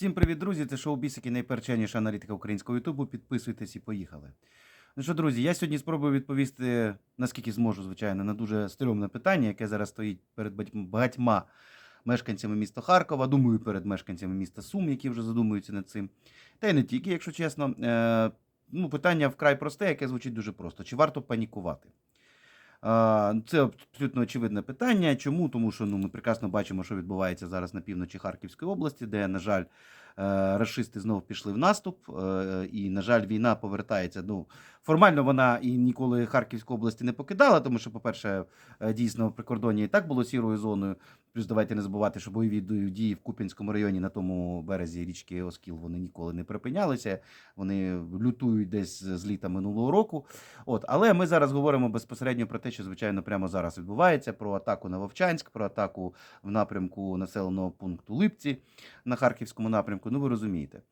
Всім привіт, друзі! Це шоу Бісики, найперченіша аналітика українського Ютубу. Підписуйтесь і поїхали. Ну що, друзі, я сьогодні спробую відповісти, наскільки зможу, звичайно, на дуже стрьомне питання, яке зараз стоїть перед багатьма- мешканцями міста Харкова. Думаю, перед мешканцями міста Сум, які вже задумуються над цим. Та й не тільки, якщо чесно. Е, ну, питання вкрай просте, яке звучить дуже просто: чи варто панікувати? Це абсолютно очевидне питання. Чому? Тому що ну, ми прекрасно бачимо, що відбувається зараз на півночі Харківської області, де, на жаль, расисти рашисти знов пішли в наступ, е, і, на жаль, війна повертається. Ну, формально вона і ніколи Харківську області не покидала, тому що, по-перше, е, дійсно в прикордонні і так було сірою зоною. Плюс давайте не забувати, що бойові дії в Куп'янському районі на тому березі річки Оскіл вони ніколи не припинялися. Вони лютують десь з літа минулого року. От, але ми зараз говоримо безпосередньо про те, що звичайно прямо зараз відбувається: про атаку на Вовчанськ, про атаку в напрямку населеного пункту Липці на харківському напрямку. Ну ви розумієте.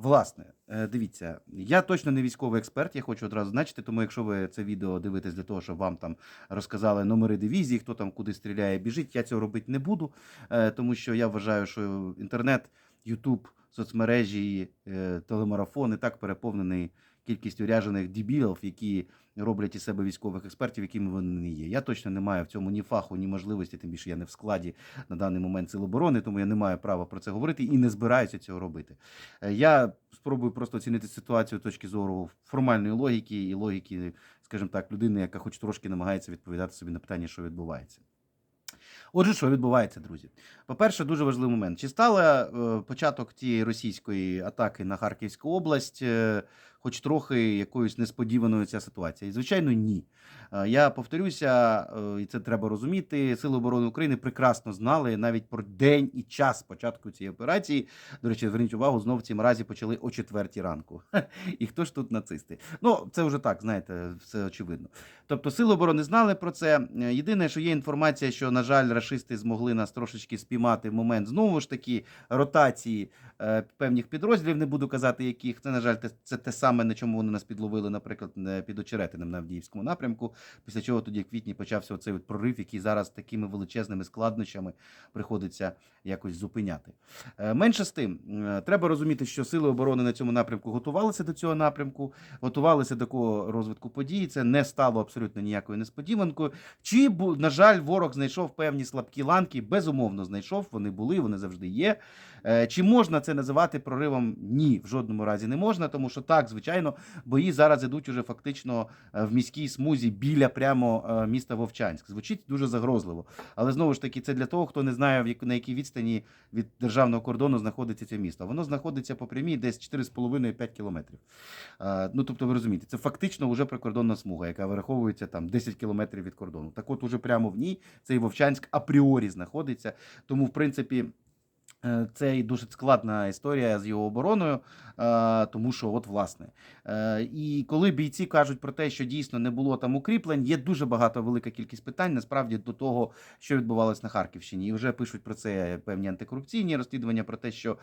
Е, Власне, е, дивіться, я точно не військовий експерт, я хочу одразу значити, тому якщо ви це відео дивитесь для того, щоб вам там розказали номери дивізії, хто там куди стріляє, біжить, я цього робити не буду, е, тому що я вважаю, що інтернет, Ютуб, соцмережі, телемарафони телемарафон і так переповнений кількістю ряжених дебілів, які роблять із себе військових експертів, якими вони не є. Я точно не маю в цьому ні фаху, ні можливості, тим більше я не в складі на даний момент Сил оборони, тому я не маю права про це говорити і не збираюся цього робити. Е, Я спробую просто оцінити ситуацію з точки зору формальної логіки і логіки, скажімо так, людини, яка хоч трошки намагається відповідати собі на питання, що відбувається. Отже, що відбувається, друзі? По-перше, дуже важливий момент. Чи стала е, початок тієї російської атаки на Харківську область, е, хоч трохи якоюсь несподіваною ця ситуація? І, звичайно, ні. Е, я повторюся, е, і це треба розуміти. Сили оборони України прекрасно знали навіть про день і час початку цієї операції. До речі, зверніть увагу, знов в цім разі почали о четвертій ранку. І хто ж тут нацисти? Ну, це вже так, знаєте, все очевидно. Тобто, сили оборони знали про це. Е, Єдине, що є інформація, що, на жаль, рашисти змогли нас трошечки спіймати в момент знову ж таки ротації певних підрозділів. Не буду казати, яких. Це, на жаль, це те саме, на чому вони нас підловили, наприклад, під Очеретинем на Авдіївському напрямку. Після чого тоді в квітні почався оцей от прорив, який зараз такими величезними складнощами приходиться якось зупиняти. Е, Менше з тим, е, треба розуміти, що сили оборони на цьому напрямку готувалися до цього напрямку, готувалися до такого розвитку подій. Це не стало абсолютно ніякою несподіванкою. Чи на жаль, ворог знайшов певні слабкі ланки? Безумовно, знайшов. Вони були, вони завжди є. Е, Чи можна це називати проривом? Ні, в жодному разі не можна, тому що так, звичайно, бої зараз ідуть уже фактично в міській смузі біля прямо е, міста Вовчанськ. Звучить дуже загрозливо. Але знову ж таки, це для того, хто не знає, на якій відстані від державного кордону знаходиться це місто. Воно знаходиться по прямій десь 4,5-5 кілометрів. Е, Ну, тобто, ви розумієте, це фактично вже прикордонна смуга, яка вираховується там 10 кілометрів від кордону. Так от, уже прямо в ній цей Вовчанськ апріорі знаходиться. Тому, в принципі. Е, Це і дуже складна історія з його обороною, е, тому що, от власне, Е, і коли бійці кажуть про те, що дійсно не було там укріплень, є дуже багато велика кількість питань насправді до того, що відбувалось на Харківщині. І вже пишуть про це певні антикорупційні розслідування, про те, що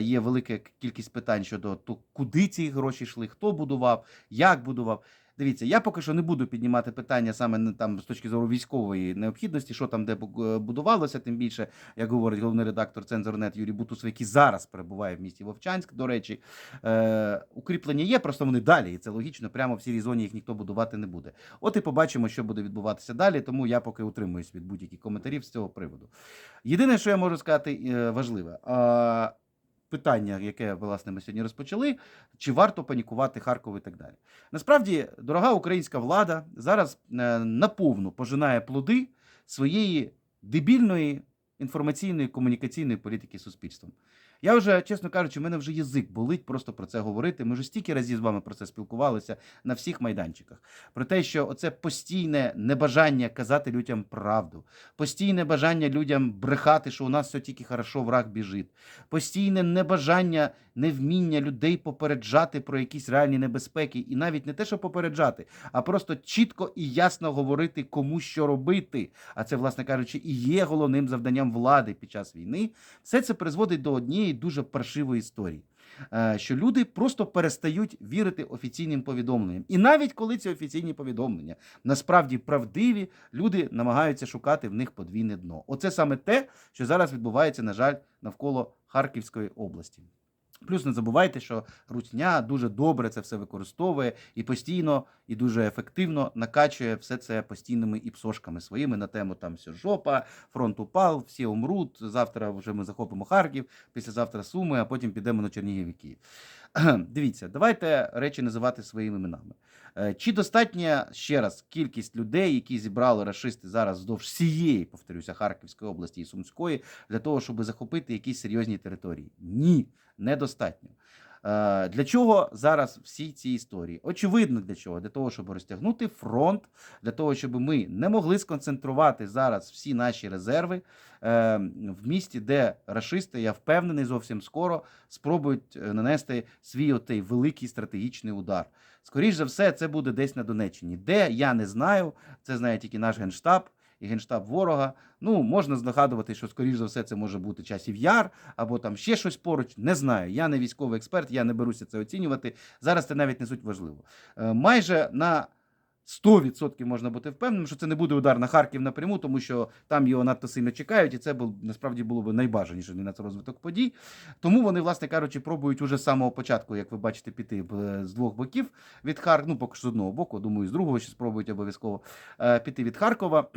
є велика кількість питань щодо того, куди ці гроші йшли, хто будував, як будував. Дивіться, я поки що не буду піднімати питання саме там з точки зору військової необхідності, що там де будувалося, тим більше, як говорить головний редактор Цензорнет Юрій Бутусов, який зараз перебуває в місті Вовчанськ. До речі, е, укріплення є, просто вони далі, і це логічно. Прямо в сірій зоні їх ніхто будувати не буде. От і побачимо, що буде відбуватися далі. Тому я поки утримуюсь від будь-яких коментарів з цього приводу. Єдине, що я можу сказати, е, важливе. Питання, яке власне ми сьогодні розпочали, чи варто панікувати Харкову і так далі. Насправді, дорога українська влада зараз е, наповну пожинає плоди своєї дебільної інформаційної комунікаційної політики з суспільством. Я вже, чесно кажучи, в мене вже язик болить просто про це говорити. Ми вже стільки разів з вами про це спілкувалися на всіх майданчиках. Про те, що оце постійне небажання казати людям правду, постійне бажання людям брехати, що у нас все тільки хорошо, враг біжить, постійне небажання, невміння людей попереджати про якісь реальні небезпеки, і навіть не те, що попереджати, а просто чітко і ясно говорити, кому що робити. А це, власне кажучи, і є головним завданням влади під час війни. Все це призводить до однієї дуже паршивої історії. е, що люди просто перестають вірити офіційним повідомленням. І навіть коли ці офіційні повідомлення насправді правдиві, люди намагаються шукати в них подвійне дно. Оце саме те, що зараз відбувається, на жаль, навколо Харківської області. Плюс не забувайте, що Русня дуже добре це все використовує і постійно і дуже ефективно накачує все це постійними іпсошками своїми на тему там все жопа, фронт упав, всі умруть. Завтра вже ми захопимо Харків, післязавтра Суми, а потім підемо на Чернігів і Київ. Дивіться, давайте речі називати своїми іменами. Е, Чи достатня ще раз кількість людей, які зібрали рашисти зараз вздовж всієї, повторюся, Харківської області і Сумської, для того, щоб захопити якісь серйозні території? Ні, недостатньо. Е, Для чого зараз всі ці історії? Очевидно, для чого? Для того, щоб розтягнути фронт, для того, щоб ми не могли сконцентрувати зараз всі наші резерви е, в місті, де рашисти, я впевнений, зовсім скоро спробують е, нанести свій отей великий стратегічний удар. Скоріше за все, це буде десь на Донеччині. Де я не знаю, це знає тільки наш генштаб і генштаб ворога. Ну, можна здогадувати, що скоріш за все це може бути часів яр або там ще щось поруч. Не знаю. Я не військовий експерт, я не беруся це оцінювати. Зараз це навіть не суть важливо. Е, Майже на 100% можна бути впевненим, що це не буде удар на Харків напряму, тому що там його надто сильно чекають, і це бу- насправді було б найбажаніше на це розвиток подій. Тому вони, власне кажучи, пробують уже з самого початку, як ви бачите, піти з двох боків від Харкова, ну поки що з одного боку, думаю, з другого ще спробують обов'язково е, піти від Харкова.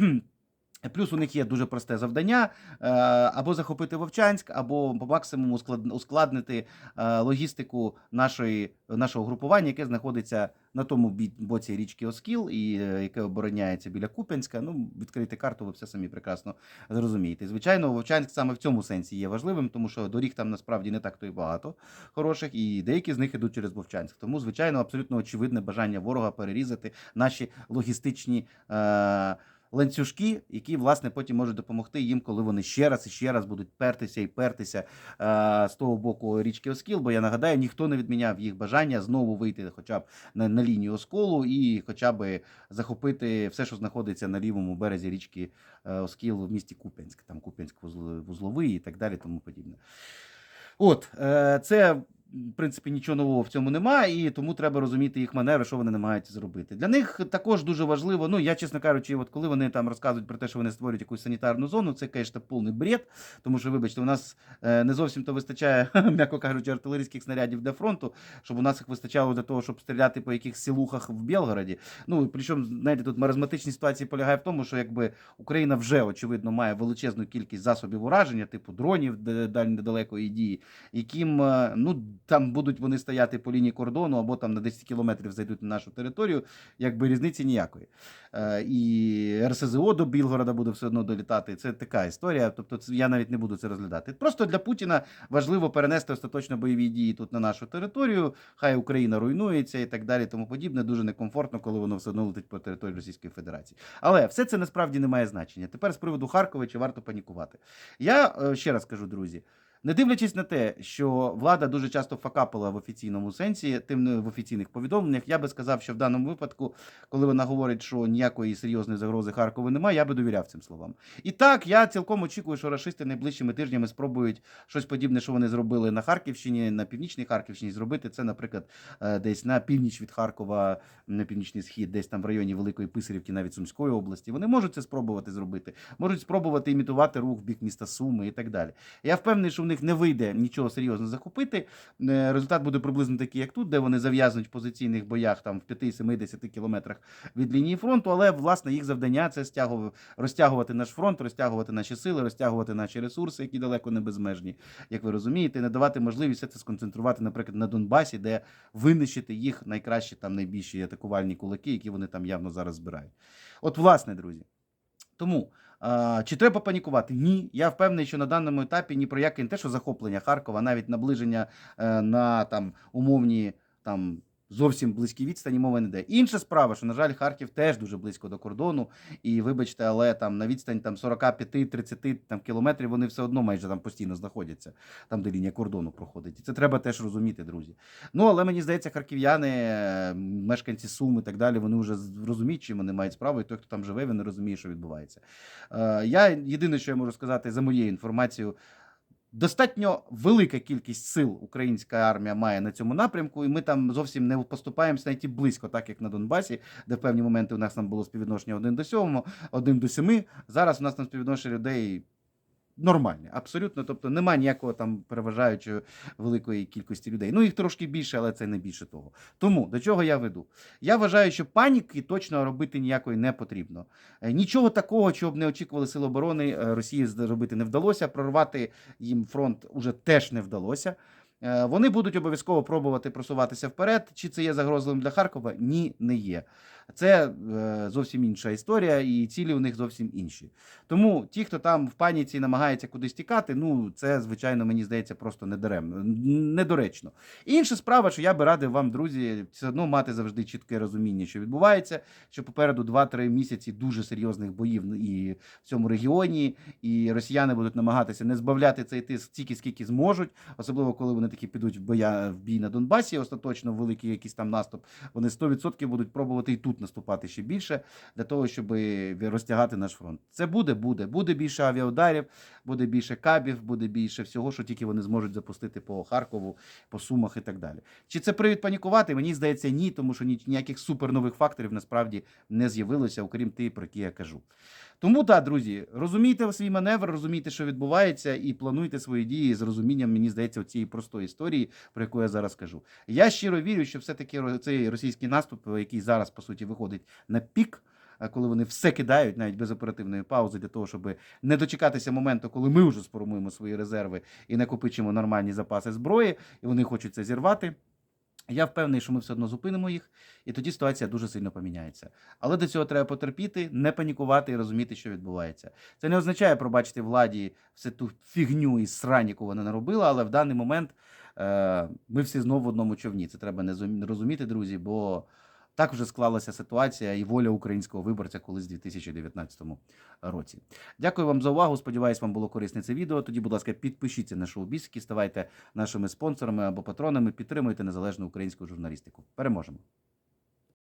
Плюс у них є дуже просте завдання е, або захопити Вовчанськ, або по максимуму склад- ускладнити е, логістику нашої, нашого групування, яке знаходиться на тому боці річки Оскіл і е, яке обороняється біля Куп'янська. Ну, відкрити карту, ви все самі прекрасно зрозумієте. Звичайно, Вовчанськ саме в цьому сенсі є важливим, тому що доріг там насправді не так то й багато хороших, і деякі з них ідуть через Вовчанськ. Тому, звичайно, абсолютно очевидне бажання ворога перерізати наші логістичні. Ланцюжки, які власне потім можуть допомогти їм, коли вони ще раз і ще раз будуть пертися і пертися е, з того боку річки Оскіл. Бо я нагадаю, ніхто не відміняв їх бажання знову вийти, хоча б на, на лінію осколу, і хоча б захопити все, що знаходиться на лівому березі річки е, Оскіл в місті Куп'янськ, там Куп'янськ вузловий і так далі, тому подібне. От е, це. В принципі, нічого нового в цьому немає, і тому треба розуміти їх манери, що вони намагаються зробити. Для них також дуже важливо. Ну я чесно кажучи, от коли вони там розказують про те, що вони створюють якусь санітарну зону, це, звісно, повний бред. Тому що, вибачте, у нас е, не зовсім то вистачає, м'яко кажучи, артилерійських снарядів для фронту, щоб у нас їх вистачало для того, щоб стріляти по якихось сілухах в Білгороді. Ну причому, знаєте, тут маразматичні ситуації полягає в тому, що якби Україна вже очевидно має величезну кількість засобів ураження, типу дронів дальньої далекої дії, яким е, ну там будуть вони стояти по лінії кордону або там на 10 кілометрів зайдуть на нашу територію, якби різниці ніякої. Е, І РСЗО до Білгорода буде все одно долітати. Це така історія. Тобто, це я навіть не буду це розглядати. Просто для Путіна важливо перенести остаточно бойові дії тут на нашу територію. Хай Україна руйнується і так далі. Тому подібне. Дуже некомфортно, коли воно все одно летить по території Російської Федерації. Але все це насправді не має значення. Тепер з приводу Харкова чи варто панікувати. Я е, ще раз кажу, друзі. Не дивлячись на те, що влада дуже часто факапила в офіційному сенсі, тим не в офіційних повідомленнях, я би сказав, що в даному випадку, коли вона говорить, що ніякої серйозної загрози Харкову немає, я би довіряв цим словам. І так, я цілком очікую, що рашисти найближчими тижнями спробують щось подібне, що вони зробили на Харківщині, на північній Харківщині, зробити це, наприклад, е, десь на північ від Харкова, на північний схід, десь там в районі Великої Писарівки, навіть Сумської області. Вони можуть це спробувати зробити, можуть спробувати імітувати рух в бік міста Суми і так далі. Я впевнений, що в них не вийде нічого серйозно захопити. Е, Результат буде приблизно такий, як тут, де вони зав'язнуть в позиційних боях там в 5-7-10 кілометрах від лінії фронту. Але власне їх завдання це стягу- розтягувати наш фронт, розтягувати наші сили, розтягувати наші ресурси, які далеко не безмежні, як ви розумієте, не давати можливість все це сконцентрувати, наприклад, на Донбасі, де винищити їх найкращі там найбільші атакувальні кулаки, які вони там явно зараз збирають. От, власне, друзі. Тому. Чи треба панікувати? Ні. Я впевнений, що на даному етапі ні про яке не те, що захоплення Харкова, навіть наближення е, на там умовні там. Зовсім близькі відстані мови не йде. Інша справа, що на жаль, Харків теж дуже близько до кордону, і вибачте, але там на відстань там 45-30 там кілометрів вони все одно майже там постійно знаходяться, там де лінія кордону проходить. І це треба теж розуміти, друзі. Ну але мені здається, харків'яни, мешканці Сум і так далі, вони вже розуміють, чим вони мають справу, і той, хто там живе, він не розуміє, що відбувається. Е, Я єдине, що я можу сказати за моєю інформацією. Достатньо велика кількість сил українська армія має на цьому напрямку, і ми там зовсім не поступаємося навіть і близько, так як на Донбасі, де в певні моменти у нас там було співвідношення 1 до 7, 1 до 7. Зараз у нас там співвідношення людей нормальне, абсолютно. Тобто немає ніякого там переважаючої великої кількості людей. Ну їх трошки більше, але це не більше того. Тому до чого я веду? Я вважаю, що паніки точно робити ніякої не потрібно. Е, Нічого такого, чого б не очікували сили оборони, е, Росії зробити не вдалося. Прорвати їм фронт уже теж не вдалося. Е, Вони будуть обов'язково пробувати просуватися вперед. Чи це є загрозливим для Харкова? Ні, не є. Це е, зовсім інша історія, і цілі у них зовсім інші. Тому ті, хто там в паніці намагається кудись тікати, ну це звичайно мені здається просто недаремно, недоречно. Інша справа, що я би радив вам, друзі, все одно мати завжди чітке розуміння, що відбувається, що попереду 2-3 місяці дуже серйозних боїв і в цьому регіоні, і росіяни будуть намагатися не збавляти цей тиск стільки, скільки зможуть, особливо коли вони таки підуть в боя в бій на Донбасі, остаточно великий якийсь там наступ. Вони 100% будуть пробувати і тут наступати ще більше для того, щоб розтягати наш фронт. Це буде, буде. Буде більше авіаударів, буде більше кабів, буде більше всього, що тільки вони зможуть запустити по Харкову, по Сумах і так далі. Чи це привід панікувати? Мені здається, ні, тому що ні- ніяких супернових факторів насправді не з'явилося, окрім тих, про які я кажу. Тому так, друзі, розумійте свій маневр, розумійте, що відбувається, і плануйте свої дії з розумінням, мені здається, цієї простої історії, про яку я зараз кажу. Я щиро вірю, що все-таки цей російський наступ, який зараз по суті виходить на пік. Коли вони все кидають навіть без оперативної паузи для того, щоб не дочекатися моменту, коли ми вже сформуємо свої резерви і накопичимо нормальні запаси зброї, і вони хочуть це зірвати. Я впевнений, що ми все одно зупинимо їх, і тоді ситуація дуже сильно поміняється. Але до цього треба потерпіти, не панікувати і розуміти, що відбувається. Це не означає пробачити владі всю ту фігню і срань, яку вона наробила, але в даний момент е, ми всі знову в одному човні. Це треба не зум- розуміти, друзі, бо так вже склалася ситуація і воля українського виборця колись в 2019 році. Дякую вам за увагу. Сподіваюсь, вам було корисне це відео. Тоді, будь ласка, підпишіться на шоу Біски, ставайте нашими спонсорами або патронами, підтримуйте незалежну українську журналістику. Переможемо!